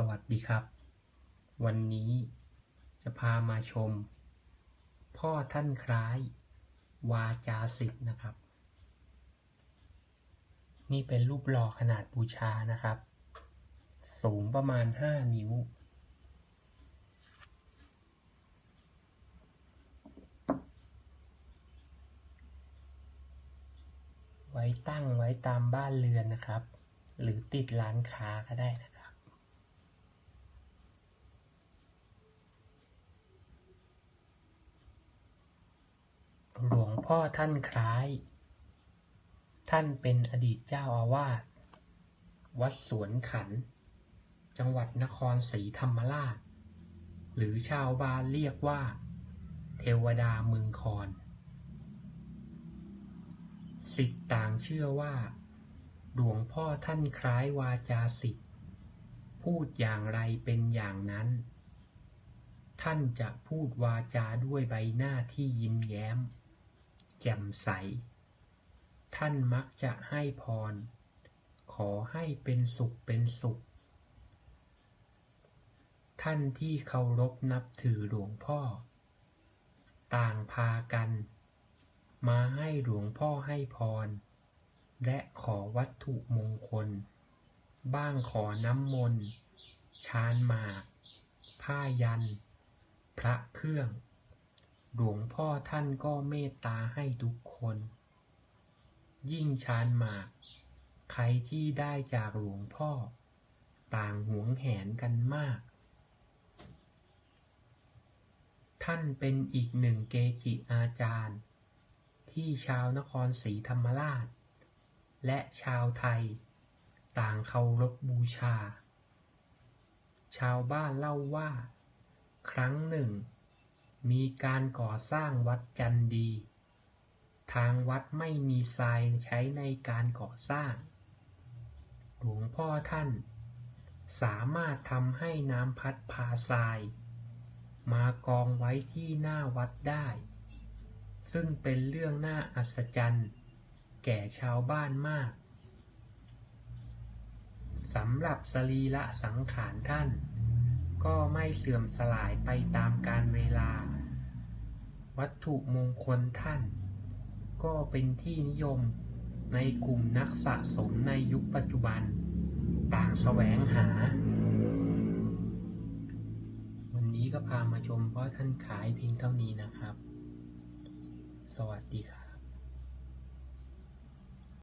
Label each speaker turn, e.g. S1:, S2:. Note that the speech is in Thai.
S1: สวัสดีครับ วันนี้จะพามาชม พ่อท่านคล้าย วาจาสิทธ์นะครับ นี่เป็นรูปหล่อขนาดบูชานะครับ สูงประมาณ5นิ้ว ไว้ตั้งไว้ตามบ้านเรือนนะครับ หรือติดร้านค้าก็ได้นะครับ หลวง พ่อท่านคล้าย ท่านเป็นอดีตเจ้าอาวาส วัดสวนขัน จังหวัดนครศรีธรรมราช หรือชาวบ้านเรียกว่า เทวดาเมืองคอนสิทธิ์ต่างเชื่อว่า หลวงพ่อท่านคล้ายวาจาสิทธิ์พูดอย่างไรเป็นอย่างนั้น ท่านจะพูดวาจาด้วยใบหน้าที่ยิ้มแย้ม จ่มใส ท่านมักจะให้พร ขอให้เป็นสุขเป็นสุข ท่านที่เคารพนับถือหลวงพ่อ ต่างพากัน มาให้หลวงพ่อให้พร และขอวัตถุมงคล บ้างขอน้ำมนต์ ชานหมาก ผ้ายัน พระเครื่อง หลวงพ่อท่านก็เมตตาให้ทุกคน ยิ่งชานหมาก ใครที่ได้จากหลวงพ่อ ต่างหวงแหนกันมาก ท่านเป็นอีกหนึ่งเกจิอาจารย์ ที่ชาวนครศรีธรรมราช และชาวไทย ต่างเคารพบูชา ชาวบ้านเล่าว่า ครั้งหนึ่ง มีการก่อสร้างวัดจันดี ทางวัดไม่มีทรายใช้ในการก่อสร้าง หลวงพ่อท่าน สามารถทำให้น้ำพัดพาทราย มากองไว้ที่หน้าวัดได้ ซึ่งเป็นเรื่องน่าอัศจรรย์ แก่ชาวบ้านมากสำหรับสรีระสังขารท่าน ก็ไม่เสื่อมสลายไปตามกาลเวลา วัตถุมงคลท่าน ก็เป็นที่นิยมในกลุ่มนักสะสมในยุคปัจจุบัน ต่างแสวงหา วันนี้ก็พามาชมเพราะท่านขายเพียงเท่านี้นะครับ สวัสดีครับ